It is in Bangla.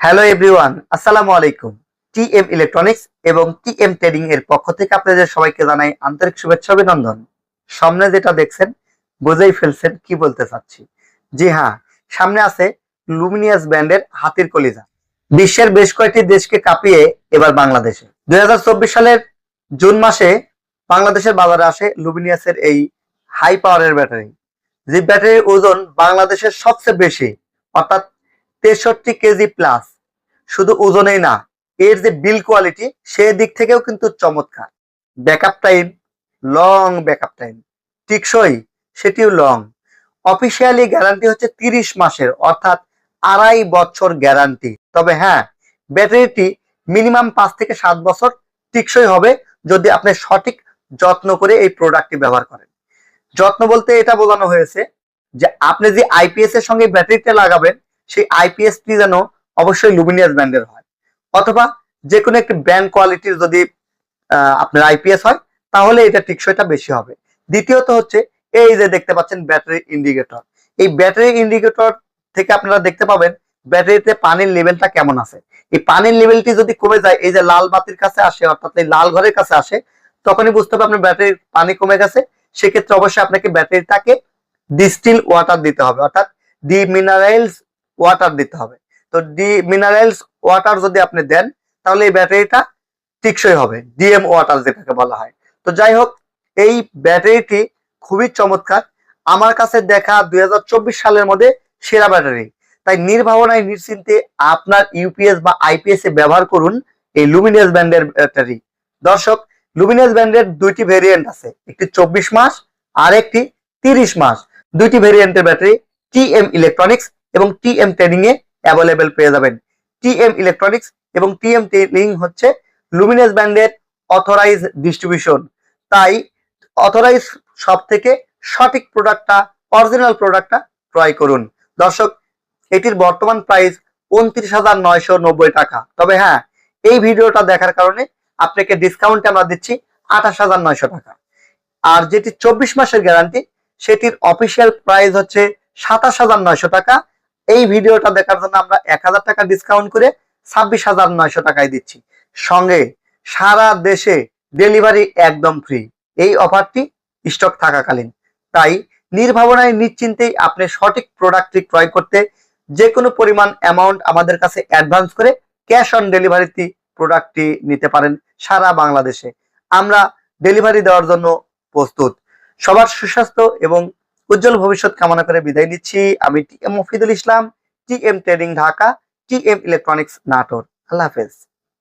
হ্যালো এভরিওয়ান আসসালামু আলাইকুম টি এম ইলেকট্রনিক্স এবং টি এম ট্রেডিং এর পক্ষ থেকে আপনাদের সবাইকে জানাই আন্তরিক শুভেচ্ছা অভিনন্দন। সামনে যেটা দেখছেন, বুঝেই ফেলছেন কি বলতে চাচ্ছি। জি হ্যাঁ সামনে আছে লুমিনিয়াস ব্র্যান্ডের হাতির কলিজা। বিশ্বের বেশ কয়েকটি দেশকে কাঁপিয়ে এবার বাংলাদেশে। দুই হাজার চব্বিশ সালের জুন মাসে বাংলাদেশের বাজারে আসে লুমিনিয়াসের এই হাই পাওয়ারের ব্যাটারি যে ব্যাটারির ওজন বাংলাদেশের সবচেয়ে বেশি, অর্থাৎ তেষট্টি কেজি প্লাস শুধু ওজনেই না, এর যে বিল কোয়ালিটি সে দিক থেকেও কিন্তু চমৎকার। Backup time long backup time টিকসই, সেটিও লং অফিসিয়ালি গ্যারান্টি হচ্ছে তিরিশ মাসের, অর্থাৎ আড়াই বছর গ্যারান্টি তবে হ্যাঁ ব্যাটারিটি মিনিমাম পাঁচ থেকে সাত বছর টিকসই হবে যদি আপনি সঠিক যত্ন করে এই প্রোডাক্টটি ব্যবহার করেন। যত্ন বলতে এটা বোঝানো হয়েছে যে আপনি যে আইপিএস এর সঙ্গে ব্যাটারিটা লাগাবেন সেই আইপিএসটি যেন অবশ্যই লুমিনিয়াস ব্র্যান্ডের হয়। অথবা যে কোনো একটি ব্র্যান্ড কোয়ালিটির যদি আপনার আইপিএস হয়, তাহলে এটা টিকসইটা বেশি হবে। দ্বিতীয়ত হচ্ছে, এই যে দেখতে পাচ্ছেন ব্যাটারি ইন্ডিকেটর এই ব্যাটারি ইন্ডিকেটর থেকে আপনারা দেখতে পাবেন ব্যাটারিতে পানির লেভেলটা কেমন আছে। এই পানির লেভেলটি যদি কমে যায়, এই যে লাল বাতির কাছে আসে, অর্থাৎ এই লাল ঘরের কাছে আসে, তখনই বুঝতে হবে আপনার ব্যাটারির পানি কমে গেছে। সেক্ষেত্রে অবশ্যই আপনাকে ব্যাটারিটাকে ডিস্টিল ওয়াটার দিতে হবে। অর্থাৎ ডি মিনারেলস ওয়াটার দিতে হবে। তো ডি মিনারেলস ওয়াটার যদি আপনি দেন, তাহলে এই ব্যাটারিটা টিকসই হবে। ডিএম ওয়াটার যেটাকে বলা হয়। তো যাই হোক, এই ব্যাটারিটি খুবই চমৎকার। আমার কাছে দেখা দুই হাজার চব্বিশ সালের মধ্যে সেরা ব্যাটারি। তাই নির্ভাবনায় নিশ্চিন্তে আপনার ইউপিএস বা আইপিএস এ ব্যবহার করুন এই লুমিনিয়াস ব্যান্ডের ব্যাটারি। দর্শক লুমিনিয়াস ব্যান্ডের দুইটি ভেরিয়েন্ট আছে। একটি চব্বিশ মাস আর একটি তিরিশ মাস। দুইটি ভেরিয়েন্টের ব্যাটারি টি এম ইলেকট্রনিক্স এবং টি এম ট্রেডিং এ অ্যাভেলেবেল পেয়ে যাবেন। টি এম ইলেকট্রনিক্স এবং টি এম ট্রেডিং হচ্ছে লুমিনাস ব্র্যান্ডের অথরাইজ ডিস্ট্রিবিউশন তাই অথরাইজ সব থেকে সঠিক প্রোডাক্টটা অরিজিনাল প্রোডাক্টটা ক্রয় করুন। দর্শক, এটির বর্তমান প্রাইস উনত্রিশ হাজার নয়শো নব্বই টাকা। তবে হ্যাঁ এই ভিডিওটা দেখার কারণে আপনাকে ডিসকাউন্ট আমরা দিচ্ছি আঠাশ হাজার নয়শো টাকা। আর যেটি চব্বিশ মাসের গ্যারান্টি সেটির অফিসিয়াল প্রাইস হচ্ছে সাতাশ হাজার নয়শো টাকা। এই ভিডিওটা দেখার জন্য আমরা এক হাজার টাকা ডিসকাউন্ট করে ছাব্বিশ হাজার নয়শো টাকায় দিচ্ছি। সঙ্গে সারা দেশে ডেলিভারি একদম ফ্রি এই অফারটি স্টক থাকাকালীন। তাই নির্ভাবনায়, নিশ্চিন্তেই আপনি সঠিক প্রোডাক্টটি ক্রয় করতে যে কোনো পরিমাণ অ্যামাউন্ট আমাদের কাছে অ্যাডভান্স করে ক্যাশ অন ডেলিভারিতে প্রোডাক্টটি নিতে পারেন সারা বাংলাদেশে। আমরা ডেলিভারি দেওয়ার জন্য প্রস্তুত। সবার সুস্বাস্থ্য এবং উজ্জ্বল ভবিষ্যৎ কামনা করে বিদায় নিচ্ছি। আমি T M Mafidul Islam, T M trading Dhaka, T M electronics Natore. আল্লাহ হাফেজ।